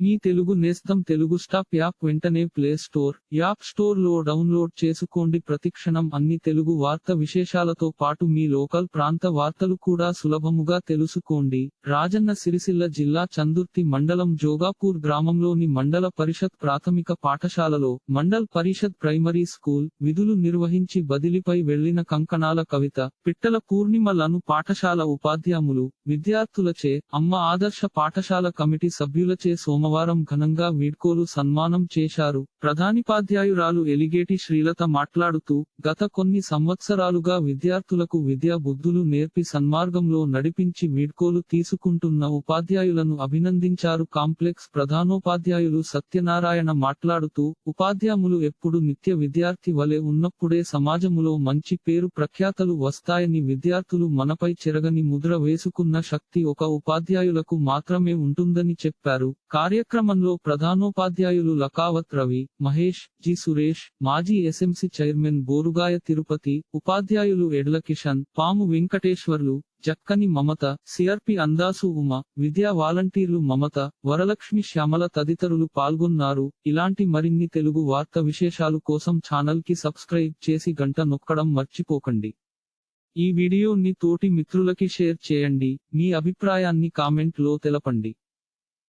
మీ తెలుగు నేస్తం Telugu stop app వెంటనే play store App స్టోర్లో డౌన్లోడ్ చేసుకోండి. ప్రతిక్షణం అన్ని తెలుగు వార్త విశేషాలతో పాటు మీ లోకల్ ప్రాంత వార్తలు కూడా సులభముగా తెలుసుకోండి. రాజన్న సిరిసిల్ల జిల్లా చందుర్తి మండలం జోగాపూర్ గ్రామంలోని మండల పరిషత్ ప్రాథమిక పాఠశాలలో మండల్ పరిషత్ ప్రైమరీ స్కూల్ విధులు నిర్వహించి బదిలీపై వెళ్ళిన కంకణాల కవిత పిట్టల పూర్ణిమలను పాఠశాల ఉపాధ్యాయులు విద్యార్థులచే అమ్మ ఆదర్శ పాఠశాల కమిటీ సభ్యులచే సోమ సోమవారం ఘనంగా వీడ్కోలు సన్మానం చేశారు. ప్రధానిపాధ్యాయురాలు ఎలిగేటి శ్రీలత మాట్లాడుతూ గత కొన్ని సంవత్సరాలుగా విద్యార్థులకు విద్యా బుద్ధులు నేర్పి సన్మార్గంలో నడిపించి వీడ్కోలు తీసుకుంటున్న ఉపాధ్యాయులను అభినందించారు కాంప్లెక్స్ ప్రధానోపాధ్యాయులు సత్యనారాయణ మాట్లాడుతూ ఉపాధ్యాయులు ఎప్పుడు నిత్య విద్యార్థి వలె ఉన్నప్పుడే సమాజములో మంచి పేరు ప్రఖ్యాతలు వస్తాయని విద్యార్థులు మనపై చెరగని ముద్ర వేసుకున్న శక్తి ఒక ఉపాధ్యాయులకు మాత్రమే ఉంటుందని చెప్పారు. కార్యక్రమంలో ప్రధానోపాధ్యాయులు లకావత్ రవి మహేష్ జి. సురేష్ మాజీ ఎస్ఎంసీ చైర్మన్ బోరుగాయ తిరుపతి ఉపాధ్యాయులు ఎడ్ల కిషన్ పాము వెంకటేశ్వర్లు జక్కని మమత సిఆర్పి అందాసు ఉమ విద్యా వాలంటీర్లు మమత వరలక్ష్మి శ్యామల తదితరులు పాల్గొన్నారు. ఇలాంటి మరిన్ని తెలుగు వార్త విశేషాలు కోసం ఛానల్కి సబ్స్క్రైబ్ చేసి గంట నొక్కడం మర్చిపోకండి. ఈ వీడియోని తోటి మిత్రులకి షేర్ చేయండి. మీ అభిప్రాయాన్ని కామెంట్లో తెలపండి.